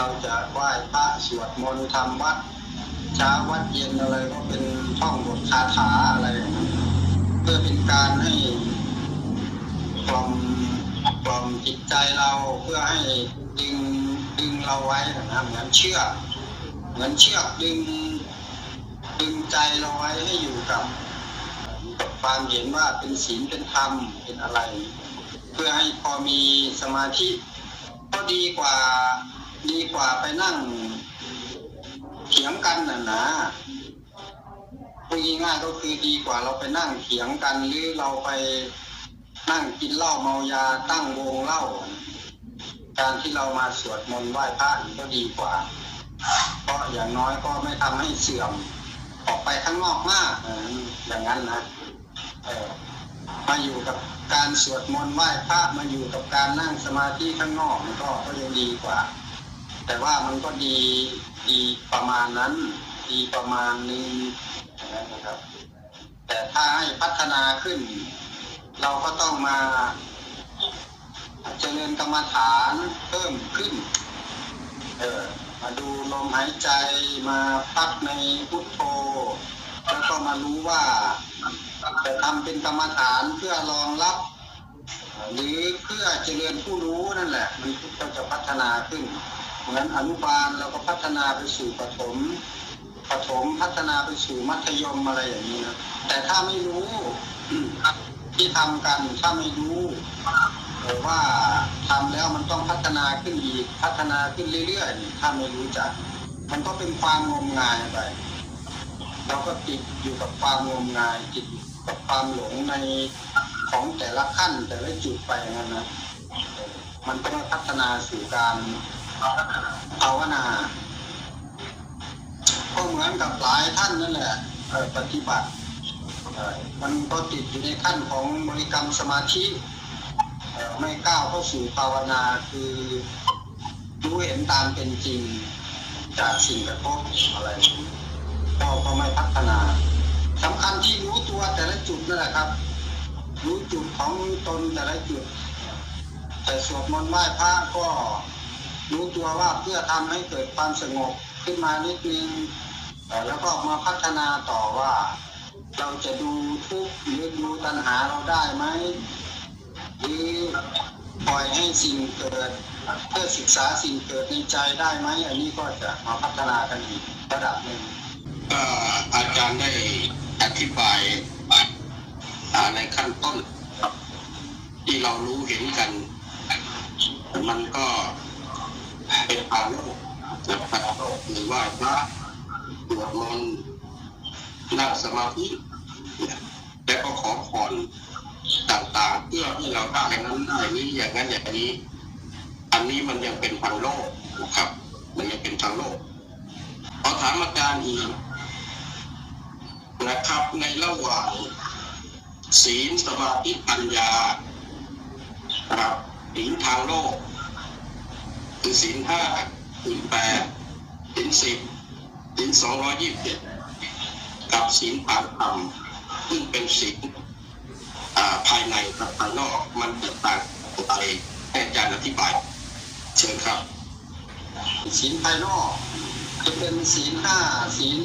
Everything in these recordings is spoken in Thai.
เราจะไหว้พระสวดมนต์ทำวัดเช้าวัดเย็นอะไรก็เป็นท่องบทคาถาอะไรเพื่อเป็นการให้กล่อมกล่อมจิตใจเราเพื่อให้ดึงดึงเราไว้นะเหมือนเชือกเหมือนเชือกดึง ดึงใจเราไว้ให้อยู่กับกับความเห็นว่าเป็นศีลเป็นธรรมเป็นอะไร เพื่อให้พอมีสมาธิก็ดีกว่า ดีกว่าไปนั่งเถียงกันน่ะนะพูดง่ายๆก็คือดีกว่าเราไปนั่งเถียงกันหรือเราไปนั่งกินเหล้าเมายาตั้งวงเหล้าการที่เรามาสวดมนต์ไหว้พระก็ดีกว่า เพราะอย่างน้อยก็ไม่ทำให้เสื่อมออกไปข้างนอกมากอย่างนั้นนะมาอยู่กับการสวดมนต์ไหว้พระมาอยู่กับการนั่งสมาธิข้างนอกมันก็ก็ยังดีกว่า แต่ว่ามันก็ดีดีประมาณนั้น ดีประมาณนึงอย่างนั้นนะครับ แต่ถ้าให้พัฒนาขึ้น เราก็ต้องมาเจริญกรรมฐานเพิ่มขึ้น เออมาดูลมหายใจมาพักในพุทโธแล้วก็มารู้ว่าจะทำเป็นกรรมฐานเพื่อรองรับ หรือเพื่อเจริญผู้รู้นั่นแหละ มันก็จะพัฒนาขึ้น เหมือนอนุบาลเราก็พัฒนาไปสู่ปฐมปฐมพัฒนาไปสู่มัธยมอะไรอย่างนี้นะแต่ถ้าไม่รู้ที่ทำกันถ้าไม่รู้ว่าทำแล้วมันต้องพัฒนาขึ้นอีกพัฒนาขึ้นเรื่อยๆถ้าไม่รู้จัก มันก็เป็นความงมงายไปเราก็ติดอยู่กับความงมงายติดกับความหลงในของแต่ละขั้นแต่ละจุดไปอย่างนั้นนะมันก็ไม่พัฒนาสู่การ ภาวนา ก็เหมือนกับหลายท่านนั่นแหละปฏิบัติ มันก็ติดอยู่ในขั้นของบริกรรมสมาธิไม่ก้าวเข้าสู่ภาวนาคือรู้เห็นตามเป็นจริงจากสิ่งกระทบอะไรอย่างนี้ก็ก็ไม่พัฒนาสำคัญที่รู้ตัวแต่ละจุดนั่นแหละครับ รู้จุดของตนแต่ละจุด แต่สวดมนต์ไหว้พระก็ รู้ตัวว่าเพื่อทำให้เกิดความสงบขึ้นมานิดนึงแล้วก็มาพัฒนาต่อว่า เราจะดูทุกข์หรือดูตัณหาเราได้ไหมหรือปล่อยให้สิ่งเกิด เพื่อศึกษาสิ่งเกิดในใจได้ไหมอันนี้ก็จะมาพัฒนากันอีกระดับหนึ่งก็อาจารย์ได้อธิบายในขั้นต้นที่เรารู้เห็นกัน มันก็ เป็นทางโลกนะครับหรือว่าพระสวดมนต์นั่งสมาธิแล้วก็ขอพรต่างๆ เพื่อให้เราได้นั้นได้นี้อย่างนั้นอย่างนี้ อันนี้มันยังเป็นทางโลกนะครับ มันยังเป็นทางโลกขอถามอาจารย์อีกนะครับในระหว่างศีลสมาธิปัญญาครับศีลทางโลก คือศีลห้าศีลแปดศีลสิบศีลสองร้อยยี่สิบเจ็ดกับศีลทางธรรมซึ่งเป็นศีลภายในกับภายนอกมันแตกต่างกันไปให้อาจารย์อธิบาย เชิญครับศีลภายนอกจะเป็นศีลห้าศีล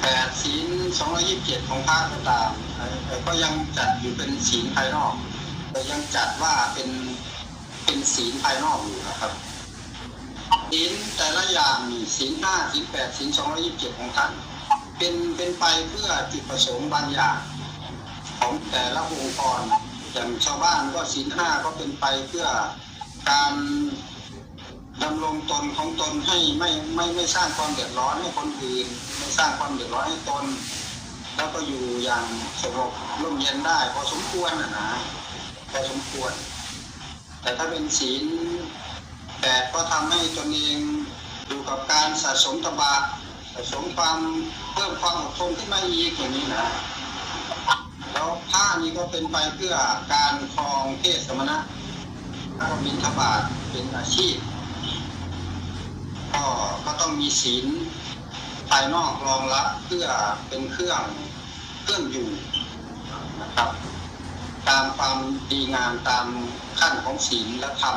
แปดศีลสองร้อยี่สิบเจ็ดของพระก็ตามแต่ก็ยังจัดอยู่เป็นศีลภายนอกแต่ยังจัดว่าเป็น เป็นศีลภายนอกอยู่นะครับศีลแต่ละอย่างนี่ศีลห้าศีลแปดศีลสองร้อยี่สิบเจ็ดของท่านเป็นเป็นไปเพื่อจุดประสงค์บางอย่างของแต่ละองค์กรอย่างชาวบ้านก็ศีลห้าก็เป็นไปเพื่อการดำรงตนของตนให้ไม่ไม่ไม่สร้างความเดือดร้อนให้คนอื่นไม่สร้างความเดือดร้อนให้ตน แล้วก็อยู่อย่างสงบร่มเย็นได้พอสมควรนะนะพอสมควร แต่ถ้าเป็นศีลแปดก็ทำให้ตนเองอยู่กับการสะสมตบะสะสมความเพิ่มความอดทนขึ้นมาอีกอย่างนี้นะแล้วผ้านี้ก็เป็นไปเพื่อการครองเพศสมณะแล้วก็บิณฑบาตเป็นอาชีพ ก็ก็ต้องมีศีลภายนอกรองรับเพื่อเป็นเครื่องเครื่องอยู่นะครับ ตามความดีงามตามขั้นของศีลและธรรม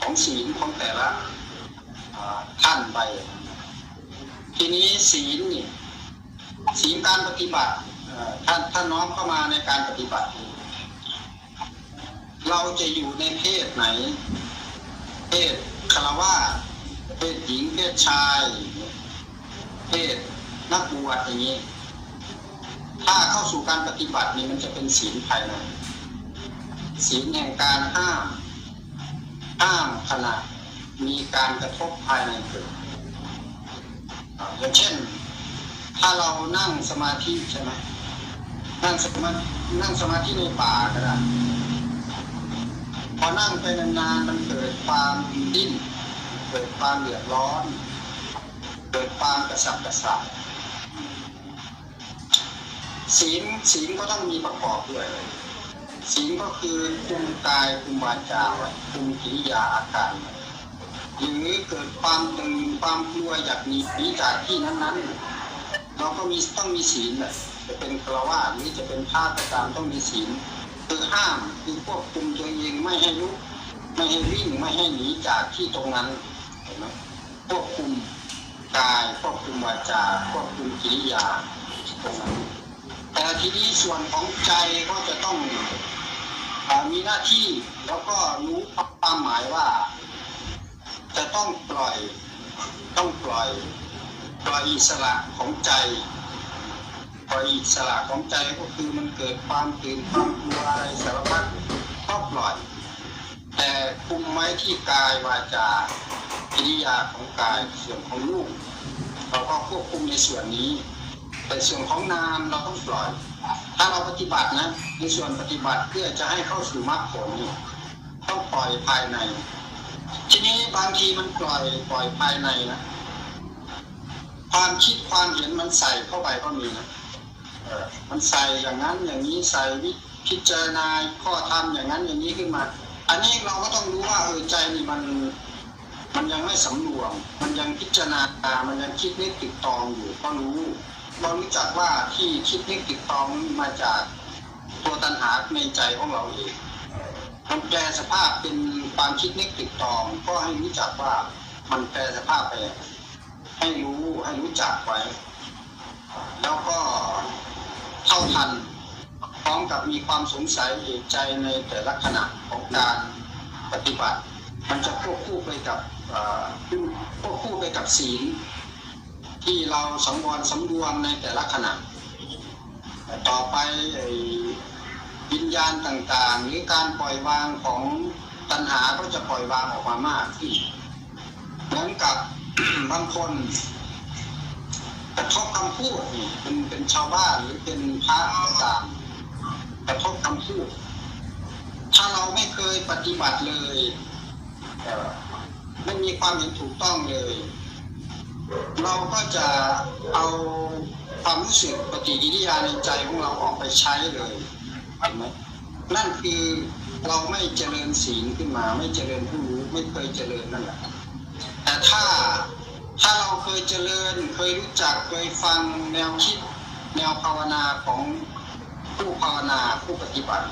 ของศีลของแต่ละาท่านไป ทีนี้ศีลนี่ศีลการปฏิบัติท่านท่านน้อมเข้ามาในการปฏิบัติ เราจะอยู่ในเพศไหน เพศคารวะเพศหญิงเพศชาย เพศนักบวชอย่างนี้ ถ้าเข้าสู่การปฏิบัตินี่มันจะเป็นศีลภายในศีลแห่งการห้ามห้ามขณะมีการกระทบภายในเกิดอย่างเช่น ถ้าเรานั่งสมาธิใช่ไหมนั่งสมานั่งสมาธิในป่าก็ได้พอนั่งไปนานๆมันเกิดความดิ้นเกิดความเดือดร้อน เกิดความกระสับกระส่าย ศีลศีลก็ต้องมีประกอบด้วยศีลก็คือคุมกายคุมวาจาคุมกิริยาอาการหรือเกิดความตึงความกลัวอยากหนีหนีจากที่นั้นๆเราก็มีต้องมีศีลแหละจะเป็นกระว่าสหรือจะเป็นพระก็ตามต้องมีศีลคือห้ามคือควบคุมตัวเองไม่ให้ลุกไม่ให้วิ่งไม่ให้หนีจากที่ตรงนั้นเห็นไหมควบคุมกายควบคุมวาจาควบคุมกิริยาตรงนั้น ทีนี้ส่วนของใจก็จะต้องอมีหน้าที่แล้วก็รู้ความหมายว่า จะต้องปล่อย ต้องปล่อย ปล่อยอิสระของใจ ปล่อยอิสระของใจก็คือมันเกิดความตื่นความกลัวอะไรสารพัดก็ปล่อย แต่คุมไว้ที่กายวาจากิริยาของกายส่วนของรูปเราก็ควบคุมในส่วนนี้ แต่ส่วนของนามเราต้องปล่อย ถ้าเราปฏิบัตินะในส่วนปฏิบัติเพื่อจะให้เข้าสู่มรรคผลนี่ต้องปล่อยภายใน ทีนี้บางทีมันปล่อยปล่อยภายในนะความคิดความเห็นมันใส่เข้าไปก็มีนะมันใส่อย่างนั้นอย่างนี้ใส่วิพิจารณาข้อธรรมอย่างนั้นอย่างนี้ขึ้นมา อันนี้เราก็ต้องรู้ว่าเออใจนี่มันมันยังไม่สำรวม มันยังพิจารณา มันยังคิดนึกติดตองอยู่ก็รู้ เรารู้จักว่าที่คิดนึกติดตองนั้นมาจากตัวตัณหาในใจของเราเองมันแปลสภาพเป็นความคิดนึกติดตองก็ให้รู้จักว่ามันแปลสภาพไปให้รู้ให้รู้จักไว้ แล้วก็เท่าทันพร้อมกับมีความสงสัยเอกใจในแต่ละขณะของการปฏิบัติ มันจะควบคู่ไปกับควบคู่ไปกับศีล ที่เราสังวรสำรวมในแต่ละขณะ ต่อไปอวิญญาณต่างๆ หรือการปล่อยวางของตัณหาก็จะปล่อยวางออกมามากขึ้นเหมือนกับบางคนกระทบคำพูดนี่เป็นเป็นชาวบ้านหรือเป็นพระก็ตามกระทบคำพูด ถ้าเราไม่เคยปฏิบัติเลย ไม่มีความเห็นถูกต้องเลย เราก็จะเอาความรู้สึกปฏิกิริยาในใจของเราออกไปใช้เลยเห็นไหมนั่นคือเราไม่เจริญศีลขึ้นมา ไม่เจริญผู้รู้ไม่เคยเจริญนั่นแหละแต่ถ้าถ้าเราเคยเจริญเคยรู้จักเคยฟังแนวคิดแนวภาวนาของผู้ภาวนาผู้ปฏิบัติ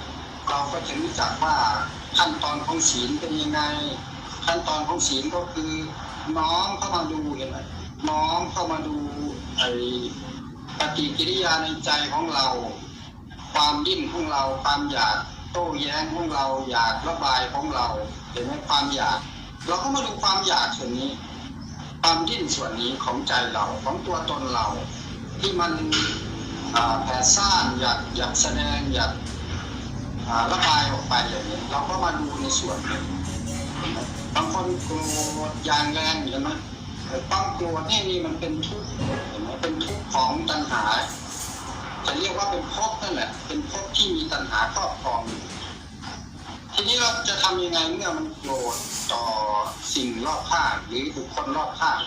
เราก็จะรู้จักว่าขั้นตอนของศีลเป็นยังไง ขั้นตอนของศีลก็คือน้อมเข้ามาดูเห็นไหม น้อมเข้ามาดูไอ้ปฏิกิริยาในใจของเรา ความดิ้นของเราความอยากโต้แย้งของเราอยากระบายของเราเห็นไหมความอยาก เราก็มาดูความอยากส่วนนี้ ความดิ้นส่วนนี้ของใจเราของตัวตนเรา ที่มันแผ่ซ่านอยากอยากแสดงอยากระบายออกไปอย่างนี้ เราก็มาดูในส่วนนี้บางคนโกรธอย่างแรงเห็นไหม ความโกรธนี่นี่มันเป็นทุกข์เห็นไหมเป็นทุกข์ของตัณหา จะเรียกว่าเป็นภพนั่นแหละ เป็นภพที่มีตัณหาครอบครอง ทีนี้เราจะทำยังไงเมื่อมันโกรธต่อสิ่งรอบข้างหรือบุคคลรอบข้าง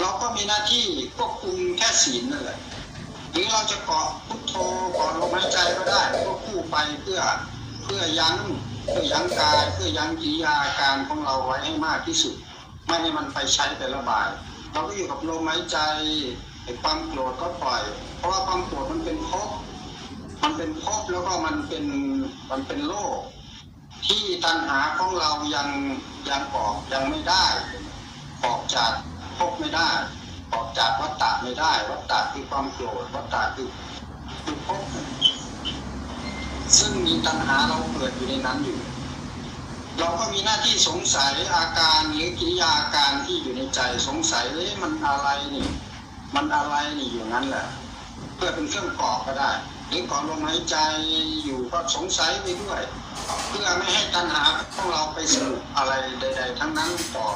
เราก็มีหน้าที่ควบคุมแค่ศีลนั่นแหละหรือเราจะเกาะพุทโธเกาะลมหายใจก็ได้ควบคู่ไปเพื่อเพื่อยั้งเพื่อยั้งกายเพื่อยั้งกิริยาการของเราไว้ให้มากที่สุด ไม่ให้มันไปใช้ไประบาย เราก็อยู่กับลมหายใจไอ้ความโกรธก็ปล่อย เพราะว่าความโกรธมันเป็นภพมันเป็นภพแล้วก็มันเป็นมันเป็นโลก ที่ตัณหาของเรายังยังออกยังไม่ได้ ออกจากภพไม่ได้ ออกจากวัฏฏะไม่ได้ วัฏฏะคือความโกรธวัฏฏะคือคือภพซึ่งมีตัณหาเราเกิดอยู่ในนั้นอยู่ เราก็มีหน้าที่สงสัยอาการหรือกิริยาอาการที่อยู่ในใจสงสัยเอ๊ะมันอะไรนี่ มันอะไรนี่อยู่นั้นแหละ เพื่อเป็นเครื่องกรอกก็ได้หรือก่อนลมหายใจอยู่ก็สงสัยไปด้วย เพื่อไม่ให้ตัณหาของเราไปสรุปอะไรใด ๆ ทั้งนั้นต่อ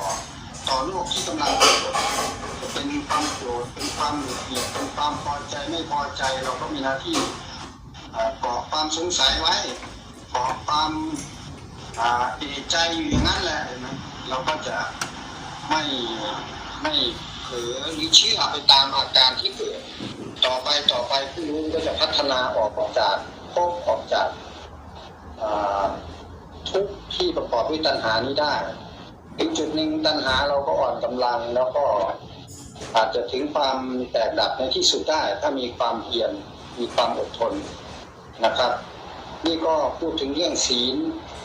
ต่อโลกที่กำลังเป็นความโกรธเป็นความหงุดหงิดเป็นความพอใจไม่พอใจเราก็มีหน้าที่เอ่อกรอกความสงสัยไว้กรอกความ เอใจอยู่อย่างนั้นแหละเห็นไหมเราก็จะไม่ไม่เผลอหรือเชื่อไปตามอาการที่เกิด ต่อไปต่อไปผู้รู้ก็จะพัฒนาออกจากภพออกจากทุกที่ประกอบด้วยตัณหานี้ได้ถึงจุดหนึ่งตัณหาเราก็อ่อนกำลังแล้วก็อาจจะถึงความแตกดับในที่สุดได้ ถ้ามีความเพียรมีความอดทนนะครับ นี่ก็พูดถึงเรื่องศีล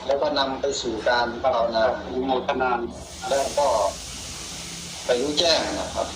แล้วก็นำไปสู่การภาวนา โมทนานแล้วก็ไปรู้แจ้งนะครับ